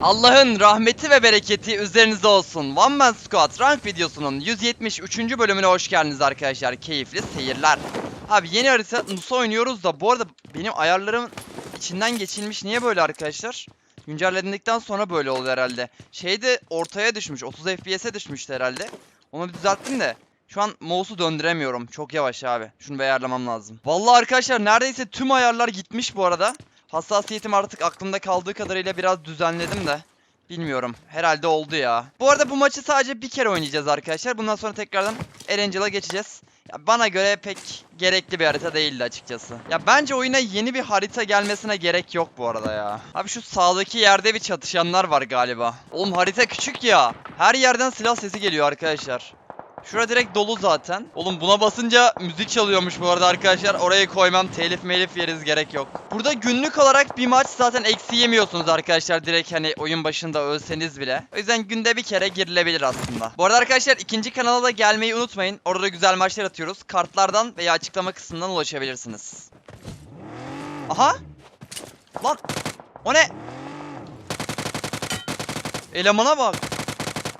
Allah'ın rahmeti ve bereketi üzerinize olsun. One Man Squad rank videosunun 173. bölümüne hoş geldiniz arkadaşlar. Keyifli seyirler. Abi yeni harita Nusa oynuyoruz da bu arada benim ayarlarım içinden geçilmiş. Niye böyle arkadaşlar? Güncellendikten sonra böyle oluyor herhalde. Şeyde ortaya düşmüş. 30 FPS'e düşmüştü herhalde. Onu bir düzelttim de. Şu an mouse'u döndüremiyorum. Çok yavaş abi. Şunu ayarlamam lazım. Vallahi arkadaşlar neredeyse tüm ayarlar gitmiş bu arada. Hassasiyetim artık aklımda kaldığı kadarıyla biraz düzenledim de. Bilmiyorum. Herhalde oldu ya. Bu arada bu maçı sadece bir kere oynayacağız arkadaşlar. Bundan sonra tekrardan Erangel'a geçeceğiz. Ya bana göre pek gerekli bir harita değildi açıkçası. Ya bence oyuna yeni bir harita gelmesine gerek yok bu arada ya. Abi şu sağdaki yerde bir çatışanlar var galiba. Oğlum harita küçük ya. Her yerden silah sesi geliyor arkadaşlar. Şura direkt dolu zaten. Oğlum buna basınca müzik çalıyormuş bu arada arkadaşlar. Orayı koymam telif melif yeriz gerek yok. Burada günlük olarak bir maç zaten eksi yemiyorsunuz arkadaşlar. Direkt hani oyun başında ölseniz bile. O yüzden günde bir kere girilebilir aslında. Bu arada arkadaşlar ikinci kanala da gelmeyi unutmayın. Orada da güzel maçlar atıyoruz. Kartlardan veya açıklama kısmından ulaşabilirsiniz. Aha. Lan. O ne? Elemana bak.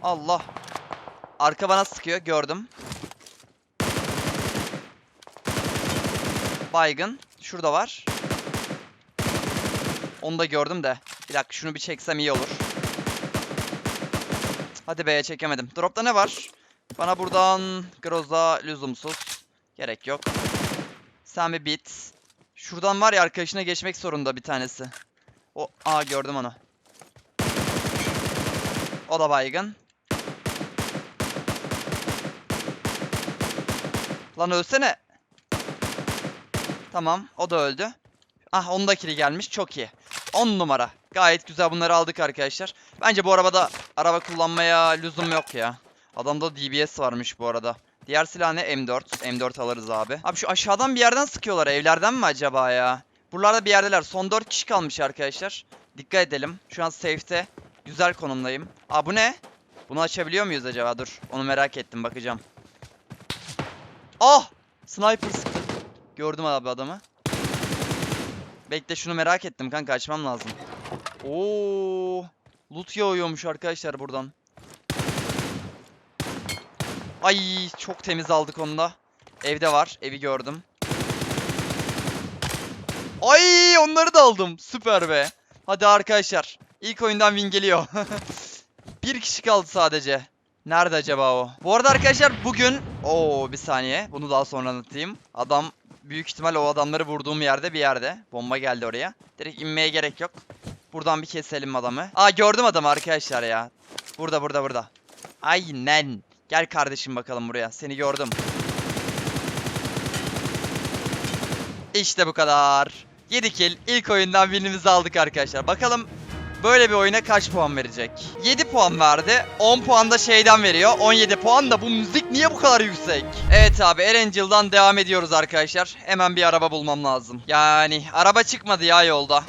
Allah. Arka bana sıkıyor gördüm. Baygın. Şurada var. Onu da gördüm de. Bir dakika şunu bir çeksem iyi olur. Hadi be çekemedim. Dropta ne var? Bana buradan Groza lüzumsuz. Gerek yok. Sen bir bit. Şuradan var ya arkadaşına geçmek zorunda bir tanesi. O, aa gördüm onu. O da baygın. Lan ölsene. Tamam o da öldü. Ah onun da gelmiş çok iyi. 10 numara. Gayet güzel bunları aldık arkadaşlar. Bence bu arabada araba kullanmaya lüzum yok ya. Adamda DBS varmış bu arada. Diğer silah ne? M4. M4 alırız abi. Abi şu aşağıdan bir yerden sıkıyorlar. Evlerden mi acaba ya? Buralarda bir yerdeler. Son 4 kişi kalmış arkadaşlar. Dikkat edelim. Şu an safe'te. Güzel konumdayım. Aa bu ne? Bunu açabiliyor muyuz acaba? Dur. Onu merak ettim. Bakacağım. Ah! Sniper sıktı. Gördüm abi adamı. Bekle şunu merak ettim kanka açmam lazım. Oo! Loot yağıyormuş arkadaşlar buradan. Ay çok temiz aldık onu da. Evde var. Evi gördüm. Ay onları da aldım. Süper be. Hadi arkadaşlar. İlk oyundan win geliyor. Bir kişi kaldı sadece. Nerede acaba o? Bu arada arkadaşlar bugün... Oo bir saniye. Bunu daha sonra anlatayım. Adam büyük ihtimal o adamları vurduğum yerde bir yerde. Bomba geldi oraya. Direkt inmeye gerek yok. Buradan bir keselim adamı. Aa gördüm adamı arkadaşlar ya. Burada burada burada. Aynen. Gel kardeşim bakalım buraya. Seni gördüm. İşte bu kadar. 7 kill. İlk oyundan winimizi aldık arkadaşlar. Bakalım böyle bir oyuna kaç puan verecek? 7 puan verdi. 10 puan da şeyden veriyor. 17 puan da bu müzik niye bu kadar yüksek? Evet abi Erangel'dan devam ediyoruz arkadaşlar. Hemen bir araba bulmam lazım. Yani araba çıkmadı ya yolda.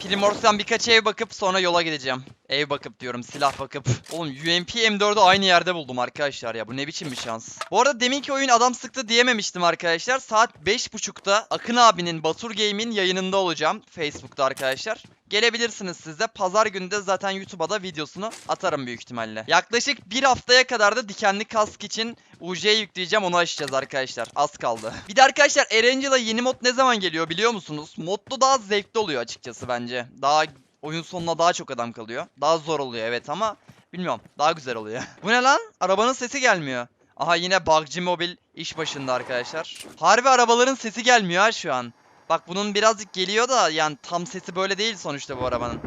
Primors'tan birkaç ev bakıp sonra yola gideceğim. Ev bakıp diyorum silah bakıp. Oğlum UMP M4'ü aynı yerde buldum arkadaşlar ya. Bu ne biçim bir şans. Bu arada deminki oyun adam sıktı diyememiştim arkadaşlar. Saat 5.30'da Akın abinin Batur Game'in yayınında olacağım. Facebook'ta arkadaşlar. Gelebilirsiniz siz de. Pazar günü de zaten YouTube'a da videosunu atarım büyük ihtimalle. Yaklaşık bir haftaya kadar da dikenli kask için UJ yükleyeceğim onu açacağız arkadaşlar. Az kaldı. Bir de arkadaşlar Erangel'a yeni mod ne zaman geliyor biliyor musunuz? Modlu daha zevkli oluyor açıkçası bence. Daha oyun sonuna daha çok adam kalıyor. Daha zor oluyor evet ama bilmiyorum daha güzel oluyor. Bu ne lan? Arabanın sesi gelmiyor. Aha yine Buggy Mobil iş başında arkadaşlar. Harbi arabaların sesi gelmiyor ha şu an. Bak bunun birazcık geliyor da yani tam sesi böyle değil sonuçta bu arabanın.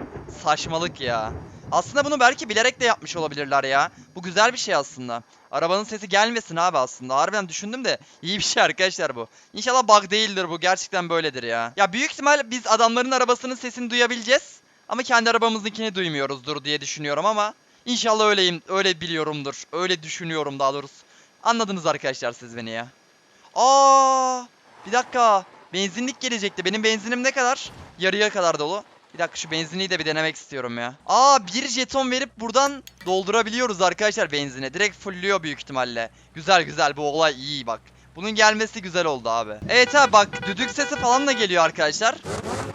Saçmalık ya. Aslında bunu belki bilerek de yapmış olabilirler ya. Bu güzel bir şey aslında. Arabanın sesi gelmesin abi aslında. Harbiden düşündüm de iyi bir şey arkadaşlar bu. İnşallah bug değildir bu. Gerçekten böyledir ya. Ya büyük ihtimal biz adamların arabasının sesini duyabileceğiz. Ama kendi arabamızdakini duymuyoruzdur diye düşünüyorum ama inşallah öyleyim, öyle biliyorumdur. Öyle düşünüyorum daha doğrusu. Anladınız arkadaşlar siz beni ya. Aa! Bir dakika. Benzinlik gelecekti. Benim benzinim ne kadar? Yarıya kadar dolu. Bir dakika şu benzinliği de bir denemek istiyorum ya. Aa bir jeton verip buradan doldurabiliyoruz arkadaşlar benzine. Direkt fullüyor büyük ihtimalle. Güzel güzel bu olay iyi bak. Bunun gelmesi güzel oldu abi. Evet abi bak düdük sesi falan da geliyor arkadaşlar.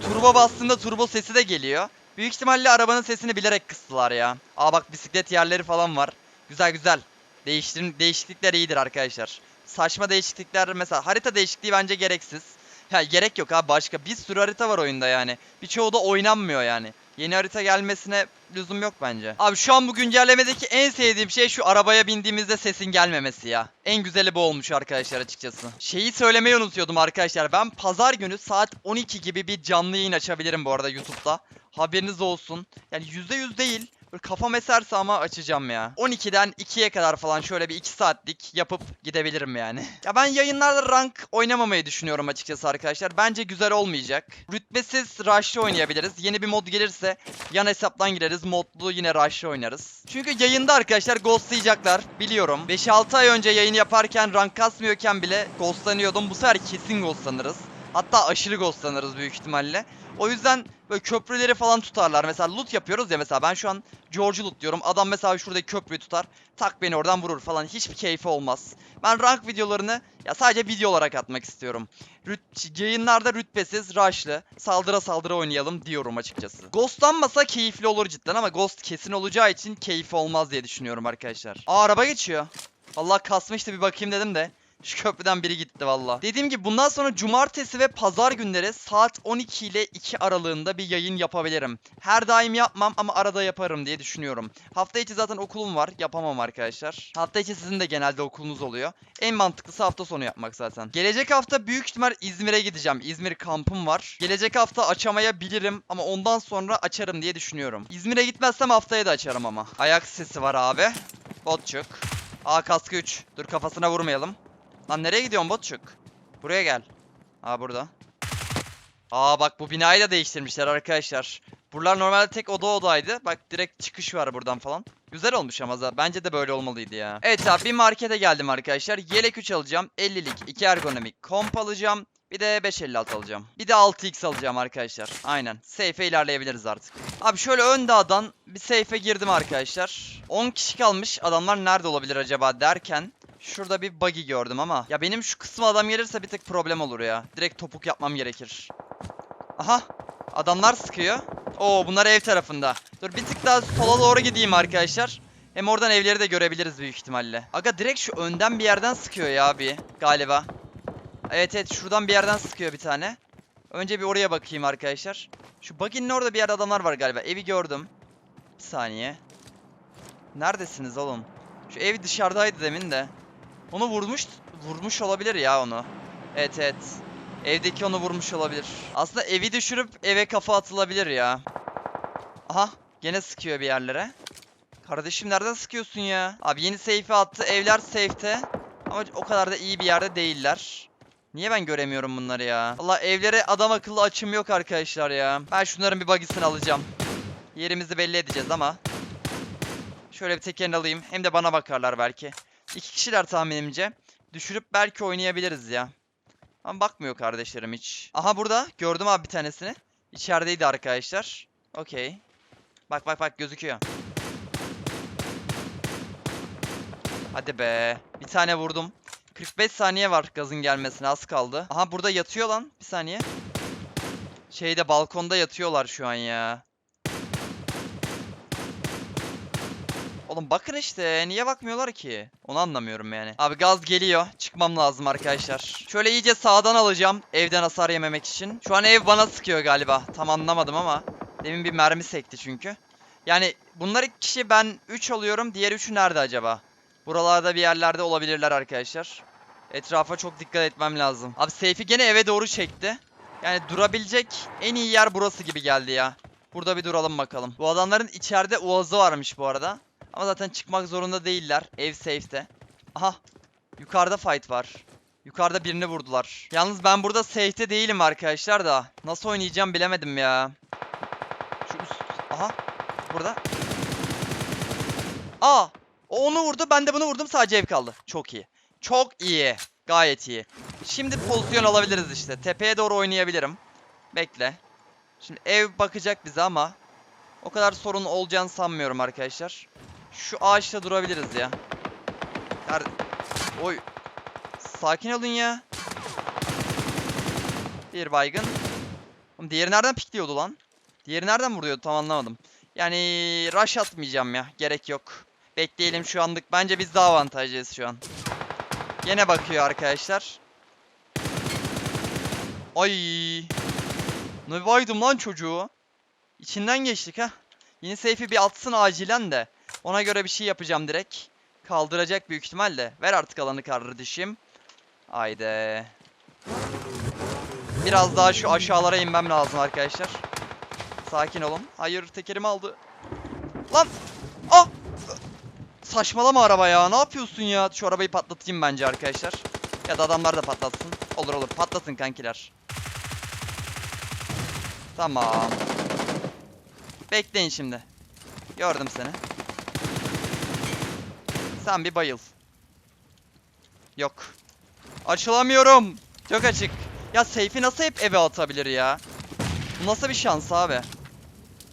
Turbo bastığında turbo sesi de geliyor. Büyük ihtimalle arabanın sesini bilerek kıstılar ya. Aa bak bisiklet yerleri falan var. Güzel güzel. Değiştirim, değişiklikler iyidir arkadaşlar. Saçma değişiklikler mesela harita değişikliği bence gereksiz. Ya gerek yok abi başka bir sürü harita var oyunda yani. Birçoğu da oynanmıyor yani. Yeni harita gelmesine lüzum yok bence. Abi şu an bu güncellemedeki en sevdiğim şey şu arabaya bindiğimizde sesin gelmemesi ya. En güzeli bu olmuş arkadaşlar açıkçası. Şeyi söylemeyi unutuyordum arkadaşlar. Ben pazar günü saat 12 gibi bir canlı yayın açabilirim bu arada YouTube'da. Haberiniz olsun. Yani %100 değil. Böyle kafam eserse ama açacağım ya. 12'den 2'ye kadar falan şöyle bir 2 saatlik yapıp gidebilirim yani. Ya ben yayınlarda rank oynamamayı düşünüyorum açıkçası arkadaşlar. Bence güzel olmayacak. Rütbesiz rush'lı oynayabiliriz. Yeni bir mod gelirse yan hesaptan gireriz. Modlu yine rush'lı oynarız. Çünkü yayında arkadaşlar ghostlayacaklar. Biliyorum. 5-6 ay önce yayın yaparken rank kasmıyorken bile ghostlanıyordum. Bu sefer kesin ghostlanırız. Hatta aşırı ghostlanırız büyük ihtimalle. O yüzden böyle köprüleri falan tutarlar. Mesela loot yapıyoruz ya mesela ben şu an George'u loot diyorum. Adam mesela şuradaki köprüyü tutar. Tak beni oradan vurur falan. Hiçbir keyfi olmaz. Ben rank videolarını ya sadece video olarak atmak istiyorum. Rüt yayınlarda rütbesiz, rush'lı, saldıra saldıra oynayalım diyorum açıkçası. Ghostlanmasa keyifli olur cidden ama Ghost kesin olacağı için keyfi olmaz diye düşünüyorum arkadaşlar. Aa araba geçiyor. Allah kasmıştı bir bakayım dedim de. Şu köprüden biri gitti valla. Dediğim gibi bundan sonra cumartesi ve pazar günleri saat 12 ile 2 aralığında bir yayın yapabilirim. Her daim yapmam ama arada yaparım diye düşünüyorum. Hafta içi zaten okulum var. Yapamam arkadaşlar. Hafta içi sizin de genelde okulunuz oluyor. En mantıklısı hafta sonu yapmak zaten. Gelecek hafta büyük ihtimal İzmir'e gideceğim. İzmir kampım var. Gelecek hafta açamayabilirim ama ondan sonra açarım diye düşünüyorum. İzmir'e gitmezsem haftaya da açarım ama. Ayak sesi var abi. Botçuk. A kaskı 3. Dur kafasına vurmayalım. Lan nereye gidiyorsun botçuk? Buraya gel. Aa burada. Aa bak bu binayı da değiştirmişler arkadaşlar. Buralar normalde tek oda odaydı. Bak direkt çıkış var buradan falan. Güzel olmuş ama zaten. Bence de böyle olmalıydı ya. Evet abi bir markete geldim arkadaşlar. Yelek 3 alacağım. 50'lik 2 ergonomik komp alacağım. Bir de 556 alacağım. Bir de 6x alacağım arkadaşlar. Aynen. Safe'e ilerleyebiliriz artık. Abi şöyle ön dağdan bir safe'e girdim arkadaşlar. 10 kişi kalmış. Adamlar nerede olabilir acaba derken Şurada bir buggy gördüm ama. Ya benim şu kısma adam gelirse bir tık problem olur ya. Direkt topuk yapmam gerekir. Aha. Adamlar sıkıyor. Oo bunlar ev tarafında. Dur bir tık daha sola doğru gideyim arkadaşlar. Hem oradan evleri de görebiliriz büyük ihtimalle. Aga direkt şu önden bir yerden sıkıyor ya abi galiba. Evet evet şuradan bir yerden sıkıyor bir tane. Önce bir oraya bakayım arkadaşlar. Şu buggy'nin orada bir yerde adamlar var galiba. Evi gördüm. Bir saniye. Neredesiniz oğlum? Şu ev dışarıdaydı demin de. Onu vurmuş vurmuş olabilir ya onu. Evet evet. Evdeki onu vurmuş olabilir. Aslında evi düşürüp eve kafa atılabilir ya. Aha gene sıkıyor bir yerlere. Kardeşim nereden sıkıyorsun ya? Abi yeni safe'e attı. Evler safe'te. Ama o kadar da iyi bir yerde değiller. Niye ben göremiyorum bunları ya? Allah evlere adam akıllı açım yok arkadaşlar ya. Ben şunların bir bagisini alacağım. Yerimizi belli edeceğiz ama. Şöyle bir tekerini alayım. Hem de bana bakarlar belki. İki kişiler tahminimce. Düşürüp belki oynayabiliriz ya. Ama bakmıyor kardeşlerim hiç. Aha burada. Gördüm abi bir tanesini. İçerideydi arkadaşlar. Okey. Bak bak bak gözüküyor. Hadi be. Bir tane vurdum. 45 saniye var gazın gelmesine az kaldı. Aha burada yatıyor lan. Bir saniye. Şeyde balkonda yatıyorlar şu an ya. Oğlum bakın işte niye bakmıyorlar ki? Onu anlamıyorum yani. Abi gaz geliyor. Çıkmam lazım arkadaşlar. Şöyle iyice sağdan alacağım. Evden hasar yememek için. Şu an ev bana sıkıyor galiba. Tam anlamadım ama. Demin bir mermi sekti çünkü. Yani bunlar iki kişi ben 3 oluyorum. Diğer üçü nerede acaba? Buralarda bir yerlerde olabilirler arkadaşlar. Etrafa çok dikkat etmem lazım. Abi seyfi gene eve doğru çekti. Yani durabilecek en iyi yer burası gibi geldi ya. Burada bir duralım bakalım. Bu adamların içeride uazı varmış bu arada. Ama zaten çıkmak zorunda değiller. Ev safe'te. Aha. Yukarıda fight var. Yukarıda birini vurdular. Yalnız ben burada safe'te değilim arkadaşlar da. Nasıl oynayacağım bilemedim ya. Şu üst. Aha. Burada. Aa. O onu vurdu. Ben de bunu vurdum. Sadece ev kaldı. Çok iyi. Çok iyi. Gayet iyi. Şimdi pozisyon alabiliriz işte. Tepeye doğru oynayabilirim. Bekle. Şimdi ev bakacak bize ama o kadar sorun olacağını sanmıyorum arkadaşlar. Şu ağaçta durabiliriz ya. Her... Oy. Sakin olun ya. Bir baygın. Oğlum diğeri nereden pikliyordu lan? Diğeri nereden vuruyordu tam anlamadım. Yani rush atmayacağım ya. Gerek yok. Bekleyelim şu anlık. Bence biz daha avantajlıyız şu an. Yine bakıyor arkadaşlar. Ay. Ne baydım lan çocuğu. İçinden geçtik ha. Yeni seyfi bir atsın acilen de. Ona göre bir şey yapacağım direkt. Kaldıracak büyük ihtimalle. Ver artık alanı kardeşim. Haydi. Biraz daha şu aşağılara inmem lazım arkadaşlar. Sakin olun. Hayır tekerimi aldı. Lan! Ah! Saçmalama araba ya. Ne yapıyorsun ya? Şu arabayı patlatayım bence arkadaşlar. Ya da adamlar da patlatsın. Olur olur. Patlatın kankiler. Tamam. Bekleyin şimdi. Gördüm seni. Sen bir bayıl. Yok. Açılamıyorum. Çok açık. Ya Seyfi nasıl hep eve atabilir ya? Bu nasıl bir şans abi?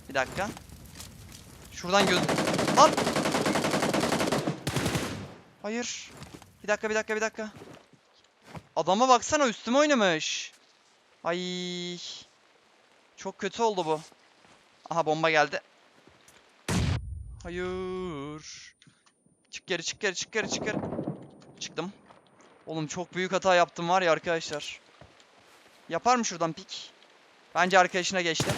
Bir dakika. Şuradan göz... Lan! Hayır. Bir dakika bir dakika bir dakika. Adama baksana üstüme oynamış. Ay. Çok kötü oldu bu. Aha bomba geldi. Hayır. Çık geri çık geri çık geri çık geri. Çıktım. Oğlum çok büyük hata yaptım var ya arkadaşlar. Yapar mı şuradan pik? Bence arkadaşına geçti.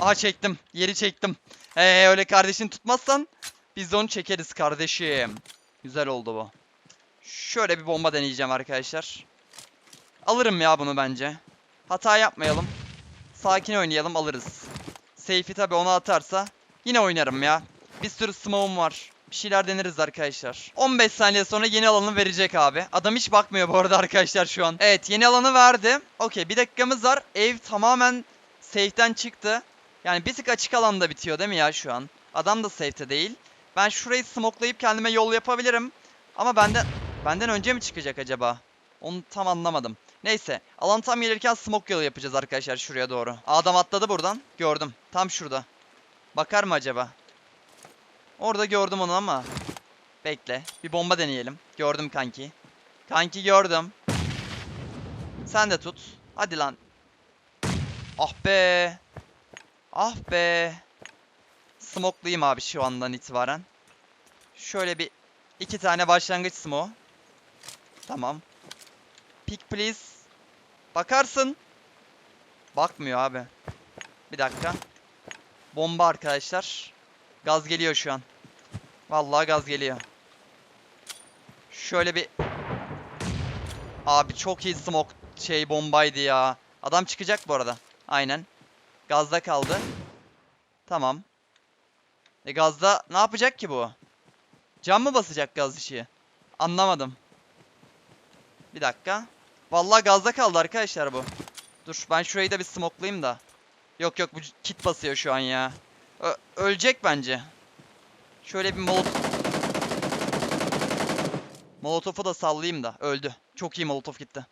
Aha çektim. Yeri çektim. Hey öyle kardeşini tutmazsan biz de onu çekeriz kardeşim. Güzel oldu bu. Şöyle bir bomba deneyeceğim arkadaşlar. Alırım ya bunu bence. Hata yapmayalım. Sakin oynayalım alırız. Seyfi tabi ona atarsa yine oynarım ya. Bir sürü smoke'um var. Bir şeyler deneriz arkadaşlar. 15 saniye sonra yeni alanı verecek abi. Adam hiç bakmıyor bu arada arkadaşlar şu an. Evet yeni alanı verdi. Okey bir dakikamız var. Ev tamamen safe'den çıktı. Yani bir tık açık alanda bitiyor değil mi ya şu an? Adam da safe'te değil. Ben şurayı smokelayıp kendime yol yapabilirim. Ama benden benden önce mi çıkacak acaba? Onu tam anlamadım. Neyse. Alan tam gelirken smoke yolu yapacağız arkadaşlar şuraya doğru. Adam atladı buradan. Gördüm. Tam şurada. Bakar mı acaba? Orada gördüm onu ama. Bekle. Bir bomba deneyelim. Gördüm kanki. Kanki gördüm. Sen de tut. Hadi lan. Ah be. Ah be. Smokluyum abi şu andan itibaren. Şöyle bir iki tane başlangıç smoke. Tamam. Pick please. Bakarsın. Bakmıyor abi. Bir dakika. Bomba arkadaşlar. Gaz geliyor şu an. Vallahi gaz geliyor. Şöyle bir Abi çok iyi smoke şey bombaydı ya. Adam çıkacak bu arada. Aynen. Gazda kaldı. Tamam. E gazda ne yapacak ki bu? Cam mı basacak gaz işi? Anlamadım. Bir dakika. Vallahi gazda kaldı arkadaşlar bu. Dur ben şurayı da bir smoklayayım da. Yok yok bu kit basıyor şu an ya. Ö- ölecek bence. Şöyle bir molot... Molotofu da sallayayım da. Öldü. Çok iyi molotof gitti.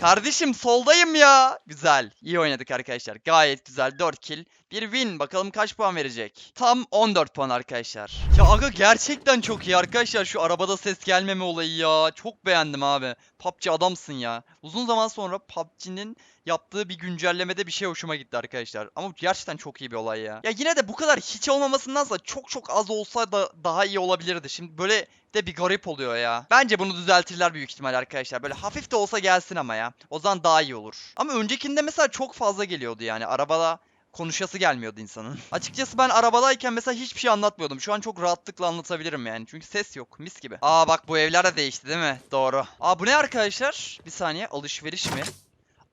Kardeşim soldayım ya. Güzel. İyi oynadık arkadaşlar. Gayet güzel. 4 kill. Bir win. Bakalım kaç puan verecek. Tam 14 puan arkadaşlar. Ya aga gerçekten çok iyi arkadaşlar. Şu arabada ses gelmeme olayı ya. Çok beğendim abi. PUBG adamsın ya. Uzun zaman sonra PUBG'nin yaptığı bir güncellemede bir şey hoşuma gitti arkadaşlar. Ama gerçekten çok iyi bir olay ya. Ya yine de bu kadar hiç olmamasındansa çok çok az olsa da daha iyi olabilirdi. Şimdi böyle de bir garip oluyor ya. Bence bunu düzeltirler büyük ihtimal arkadaşlar. Böyle hafif de olsa gelsin ama ya. O zaman daha iyi olur. Ama öncekinde mesela çok fazla geliyordu yani. Arabada konuşası gelmiyordu insanın. Açıkçası ben arabadayken mesela hiçbir şey anlatmıyordum. Şu an çok rahatlıkla anlatabilirim yani. Çünkü ses yok. Mis gibi. Aa bak bu evler de değişti değil mi? Doğru. Aa bu ne arkadaşlar? Bir saniye. Alışveriş mi?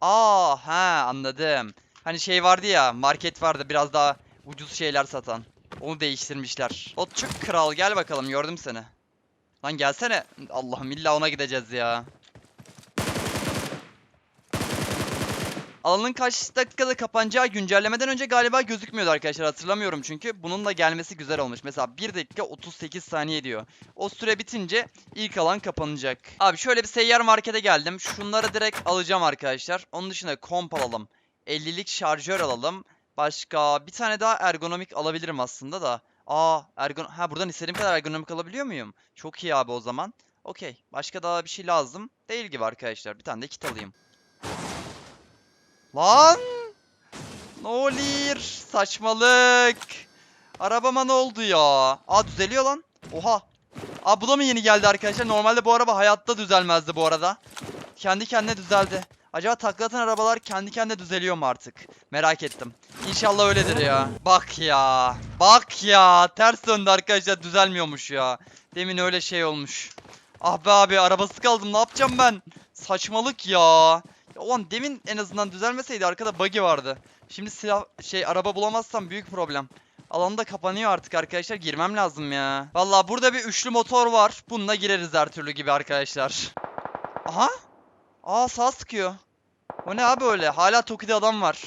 Aa ha anladım. Hani şey vardı ya market vardı biraz daha ucuz şeyler satan. Onu değiştirmişler. Otçuk kral gel bakalım gördüm seni. Lan gelsene. Allah'ım illa ona gideceğiz ya. Alanın kaç dakikada kapanacağı güncellemeden önce galiba gözükmüyordu arkadaşlar hatırlamıyorum çünkü. Bunun da gelmesi güzel olmuş. Mesela 1 dakika 38 saniye diyor. O süre bitince ilk alan kapanacak. Abi şöyle bir seyyar markete geldim. Şunları direkt alacağım arkadaşlar. Onun dışında komp alalım. 50'lik şarjör alalım. Başka bir tane daha ergonomik alabilirim aslında da. Aa ergon ha buradan istediğim kadar ergonomik alabiliyor muyum? Çok iyi abi o zaman. Okey. Başka daha bir şey lazım. Değil gibi arkadaşlar. Bir tane de kit alayım. Lan! Ne oluyor? Saçmalık. Arabama ne oldu ya? Aa düzeliyor lan. Oha. Aa bu da mı yeni geldi arkadaşlar? Normalde bu araba hayatta düzelmezdi bu arada. Kendi kendine düzeldi. Acaba taklatan arabalar kendi kendine düzeliyor mu artık? Merak ettim. İnşallah öyledir ya. Bak ya. Bak ya. Ters döndü arkadaşlar. Düzelmiyormuş ya. Demin öyle şey olmuş. Ah be abi arabası kaldım. Ne yapacağım ben? Saçmalık ya. Ya ulan demin en azından düzelmeseydi arkada buggy vardı. Şimdi silah şey araba bulamazsam büyük problem. Alan da kapanıyor artık arkadaşlar. Girmem lazım ya. Vallahi burada bir üçlü motor var. Bununla gireriz her türlü gibi arkadaşlar. Aha. Aa sağ sıkıyor. O ne abi öyle? Hala Toki'de adam var.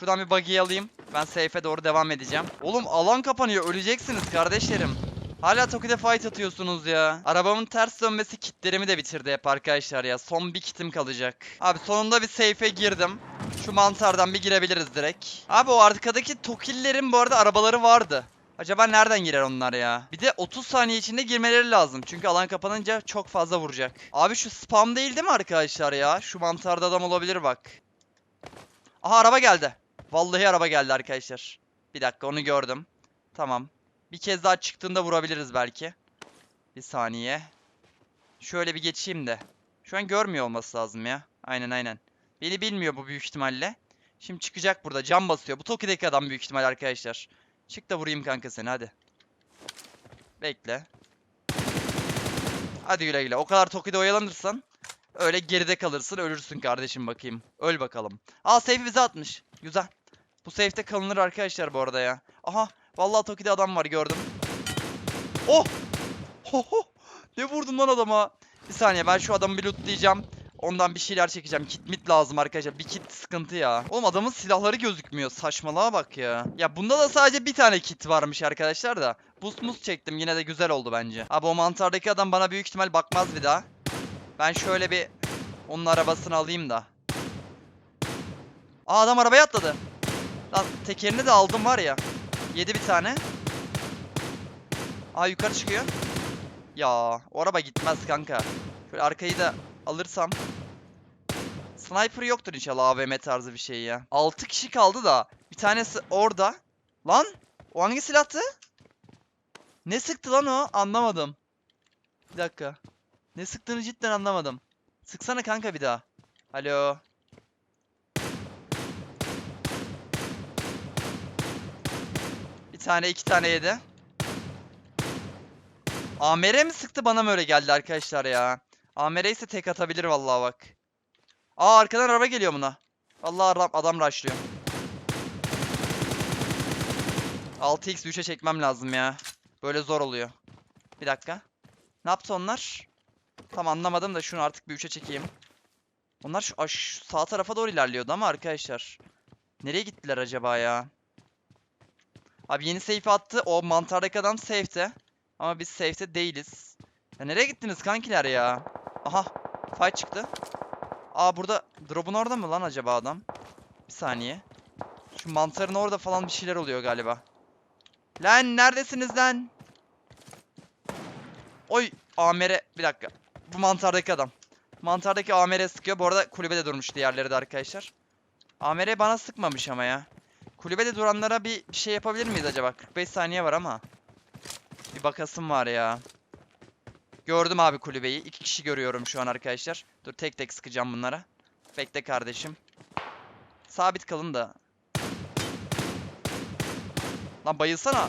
Şuradan bir buggy alayım. Ben safe'e doğru devam edeceğim. Oğlum alan kapanıyor. Öleceksiniz kardeşlerim. Hala Toki'de fight atıyorsunuz ya. Arabamın ters dönmesi kitlerimi de bitirdi hep arkadaşlar ya. Son bir kitim kalacak. Abi sonunda bir safe'e girdim. Şu mantardan bir girebiliriz direkt. Abi o arkadaki Tokillerin bu arada arabaları vardı. Acaba nereden girer onlar ya? Bir de 30 saniye içinde girmeleri lazım. Çünkü alan kapanınca çok fazla vuracak. Abi şu spam değil değil mi arkadaşlar ya? Şu mantarda adam olabilir bak. Aha araba geldi. Vallahi araba geldi arkadaşlar. Bir dakika onu gördüm. Tamam. Bir kez daha çıktığında vurabiliriz belki. Bir saniye. Şöyle bir geçeyim de. Şu an görmüyor olması lazım ya. Aynen aynen. Beni bilmiyor bu büyük ihtimalle. Şimdi çıkacak burada. Cam basıyor. Bu Toki'deki adam büyük ihtimal arkadaşlar. Çık da vurayım kanka seni hadi. Bekle. Hadi güle güle. O kadar Toki'de oyalanırsan öyle geride kalırsın ölürsün kardeşim bakayım. Öl bakalım. Aa safe bize atmış. Güzel. Bu safe'de kalınır arkadaşlar bu arada ya. Aha. Vallahi Toki'de adam var gördüm. Oh! Ho ho! Ne vurdum lan adama? Bir saniye ben şu adamı bir lootlayacağım. Ondan bir şeyler çekeceğim. Kit mit lazım arkadaşlar. Bir kit sıkıntı ya. Oğlum adamın silahları gözükmüyor. Saçmalığa bak ya. Ya bunda da sadece bir tane kit varmış arkadaşlar da. Boost mus çektim. Yine de güzel oldu bence. Abi o mantardaki adam bana büyük ihtimal bakmaz bir daha. Ben şöyle bir onun arabasını alayım da. Aa adam arabaya atladı. Lan tekerini de aldım var ya. Yedi bir tane. Aa yukarı çıkıyor. Ya o araba gitmez kanka. Şöyle arkayı da alırsam. Sniper yoktur inşallah AVM tarzı bir şey ya. 6 kişi kaldı da. Bir tanesi orada. Lan o hangi silahtı? Ne sıktı lan o? Anlamadım. Bir dakika. Ne sıktığını cidden anlamadım. Sıksana kanka bir daha. Alo. Tane iki tane yedi. AMR mi sıktı bana mı öyle geldi arkadaşlar ya? AMR ise tek atabilir vallahi bak. Aa arkadan araba geliyor buna. Vallahi adam, adam rushlıyor. 6x 3'e çekmem lazım ya. Böyle zor oluyor. Bir dakika. Ne yaptı onlar? Tam anlamadım da şunu artık bir 3'e çekeyim. Onlar şu, aş, sağ tarafa doğru ilerliyordu ama arkadaşlar. Nereye gittiler acaba ya? Abi yeni safe attı. O mantardaki adam safe'te. Ama biz safe'te değiliz. Ya nereye gittiniz kankiler ya? Aha. Fight çıktı. Aa burada drop'un orada mı lan acaba adam? Bir saniye. Şu mantarın orada falan bir şeyler oluyor galiba. Lan neredesiniz lan? Oy Amer'e bir dakika. Bu mantardaki adam. Mantardaki Amer'e sıkıyor. Bu arada kulübede durmuş diğerleri de arkadaşlar. Amer'e bana sıkmamış ama ya. Kulübede duranlara bir, şey yapabilir miyiz acaba? 45 saniye var ama. Bir bakasım var ya. Gördüm abi kulübeyi. İki kişi görüyorum şu an arkadaşlar. Dur tek tek sıkacağım bunlara. Bekle kardeşim. Sabit kalın da. Lan bayılsana.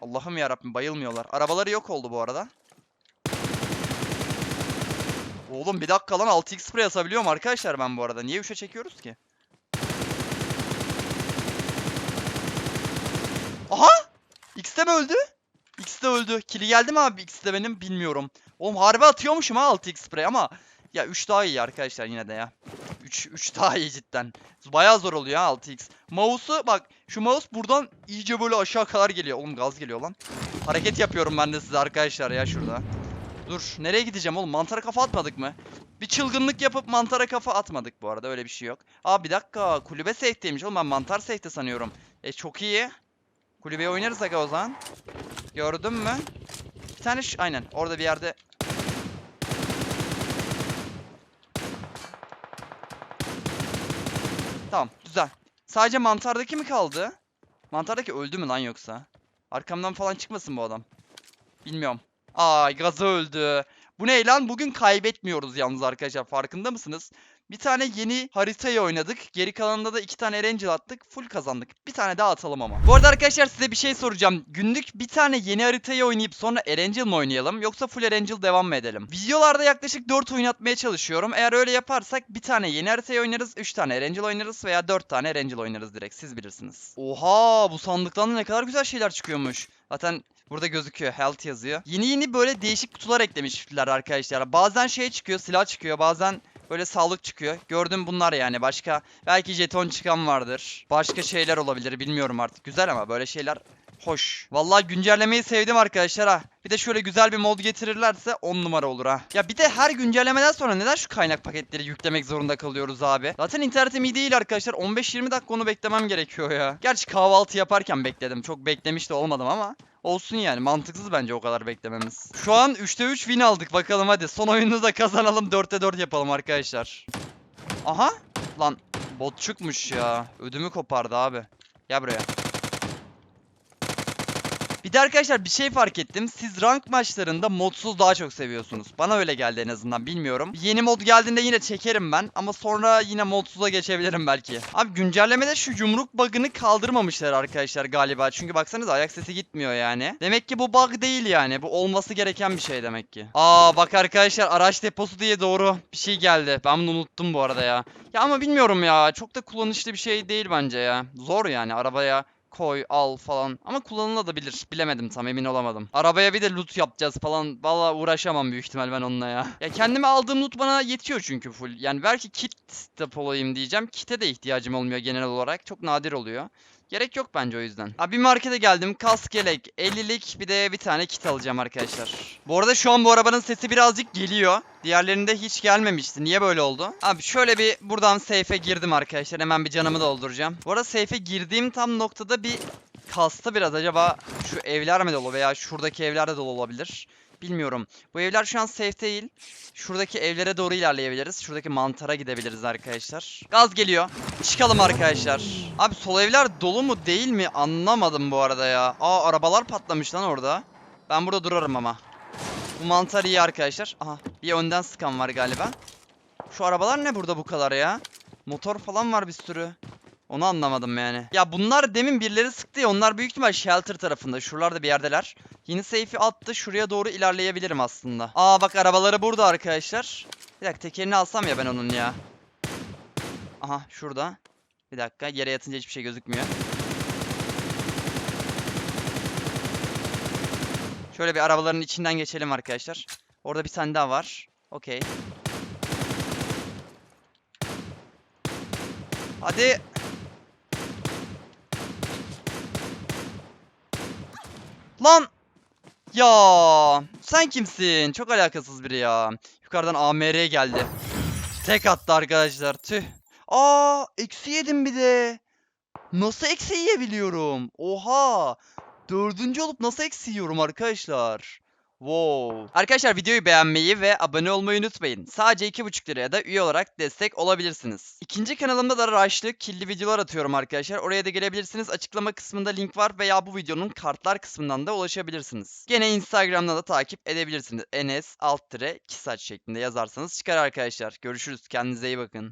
Allah'ım ya Rabbim bayılmıyorlar. Arabaları yok oldu bu arada. Oğlum bir dakika lan 6x spray asabiliyorum arkadaşlar ben bu arada. Niye 3'e çekiyoruz ki? Aha! X'te mi öldü? X'te öldü. Kili geldi mi abi X'te benim bilmiyorum. Oğlum harbi atıyormuşum ha 6x spray ama ya 3 daha iyi arkadaşlar yine de ya. 3 3 daha iyi cidden. Bayağı zor oluyor ha 6x. Mouse'u bak şu mouse buradan iyice böyle aşağı kadar geliyor. Oğlum gaz geliyor lan. Hareket yapıyorum ben de size arkadaşlar ya şurada. Dur nereye gideceğim oğlum mantara kafa atmadık mı? Bir çılgınlık yapıp mantara kafa atmadık bu arada öyle bir şey yok. Aa bir dakika kulübe safe'teymiş oğlum ben mantar safe'te sanıyorum. E çok iyi. Kulübeye oynarız aga o zaman. Gördün mü? Bir tane aynen orada bir yerde. Tamam güzel. Sadece mantardaki mi kaldı? Mantardaki öldü mü lan yoksa? Arkamdan falan çıkmasın bu adam. Bilmiyorum. Ay gazı öldü. Bu ne lan? Bugün kaybetmiyoruz yalnız arkadaşlar. Farkında mısınız? Bir tane yeni haritayı oynadık. Geri kalanında da iki tane Erangel attık. Full kazandık. Bir tane daha atalım ama. Bu arada arkadaşlar size bir şey soracağım. Günlük bir tane yeni haritayı oynayıp sonra Erangel mi oynayalım? Yoksa full Erangel devam mı edelim? Videolarda yaklaşık 4 oyun atmaya çalışıyorum. Eğer öyle yaparsak bir tane yeni haritayı oynarız. 3 tane Erangel oynarız veya 4 tane Erangel oynarız direkt. Siz bilirsiniz. Oha bu sandıktan ne kadar güzel şeyler çıkıyormuş. Zaten Burada gözüküyor health yazıyor. Yeni yeni böyle değişik kutular eklemişler arkadaşlar. Bazen şey çıkıyor silah çıkıyor bazen böyle sağlık çıkıyor. Gördüm bunlar yani başka belki jeton çıkan vardır. Başka şeyler olabilir bilmiyorum artık. Güzel ama böyle şeyler hoş. Vallahi güncellemeyi sevdim arkadaşlar ha. Bir de şöyle güzel bir mod getirirlerse 10 numara olur ha. Ya bir de her güncellemeden sonra neden şu kaynak paketleri yüklemek zorunda kalıyoruz abi? Zaten internetim iyi değil arkadaşlar. 15-20 dakika onu beklemem gerekiyor ya. Gerçi kahvaltı yaparken bekledim. Çok beklemiş de olmadım ama. Olsun yani mantıksız bence o kadar beklememiz. Şu an 3'te 3 win aldık bakalım hadi. Son oyunu da kazanalım 4'te 4 yapalım arkadaşlar. Aha. Lan botçukmuş ya. Ödümü kopardı abi. Gel buraya. Bir de arkadaşlar bir şey fark ettim. Siz rank maçlarında modsuz daha çok seviyorsunuz. Bana öyle geldi en azından bilmiyorum. Yeni mod geldiğinde yine çekerim ben. Ama sonra yine modsuza geçebilirim belki. Abi güncellemede şu yumruk bug'ını kaldırmamışlar arkadaşlar galiba. Çünkü baksanıza ayak sesi gitmiyor yani. Demek ki bu bug değil yani. Bu olması gereken bir şey demek ki. Aa bak arkadaşlar araç deposu diye doğru bir şey geldi. Ben bunu unuttum bu arada ya. Ya ama bilmiyorum ya. Çok da kullanışlı bir şey değil bence ya. Zor yani arabaya koy al falan. Ama kullanılabilir. Bilemedim tam emin olamadım. Arabaya bir de loot yapacağız falan. Valla uğraşamam büyük ihtimal ben onunla ya. Ya kendime aldığım loot bana yetiyor çünkü full. Yani belki kit depolayayım diyeceğim. Kite de ihtiyacım olmuyor genel olarak. Çok nadir oluyor. Gerek yok bence o yüzden. Abi bir markete geldim. Kask yelek 50'lik bir de bir tane kit alacağım arkadaşlar. Bu arada şu an bu arabanın sesi birazcık geliyor. Diğerlerinde hiç gelmemişti. Niye böyle oldu? Abi şöyle bir buradan safe'e girdim arkadaşlar. Hemen bir canımı dolduracağım. Bu arada safe'e girdiğim tam noktada bir kastı biraz. Acaba şu evler mi dolu veya şuradaki evler de dolu olabilir. Bilmiyorum. Bu evler şu an safe değil. Şuradaki evlere doğru ilerleyebiliriz. Şuradaki mantara gidebiliriz arkadaşlar. Gaz geliyor. Çıkalım arkadaşlar. Abi sol evler dolu mu değil mi anlamadım bu arada ya. Aa arabalar patlamış lan orada. Ben burada durarım ama. Bu mantar iyi arkadaşlar. Aha bir önden sıkan var galiba. Şu arabalar ne burada bu kadar ya? Motor falan var bir sürü. Onu anlamadım yani. Ya bunlar demin birileri sıktı ya onlar büyük ihtimal shelter tarafında. Şuralarda bir yerdeler. Yeni safe'i attı. Şuraya doğru ilerleyebilirim aslında. Aa bak arabaları burada arkadaşlar. Bir dakika tekerini alsam ya ben onun ya. Aha şurada. Bir dakika yere yatınca hiçbir şey gözükmüyor. Şöyle bir arabaların içinden geçelim arkadaşlar. Orada bir tane daha var. Okey. Hadi. Lan! Ya sen kimsin? Çok alakasız biri ya. Yukarıdan AMR geldi. Tek attı arkadaşlar. Tüh. Aa, eksi yedim bir de. Nasıl eksi yiyebiliyorum? Oha. Dördüncü olup nasıl eksi yiyorum arkadaşlar? Wow. Arkadaşlar videoyu beğenmeyi ve abone olmayı unutmayın. Sadece 2,5 liraya da üye olarak destek olabilirsiniz. İkinci kanalımda da rushlı, killi videolar atıyorum arkadaşlar. Oraya da gelebilirsiniz. Açıklama kısmında link var veya bu videonun kartlar kısmından da ulaşabilirsiniz. Gene Instagram'da da takip edebilirsiniz. Enes alt tire kisaç şeklinde yazarsanız çıkar arkadaşlar. Görüşürüz. Kendinize iyi bakın.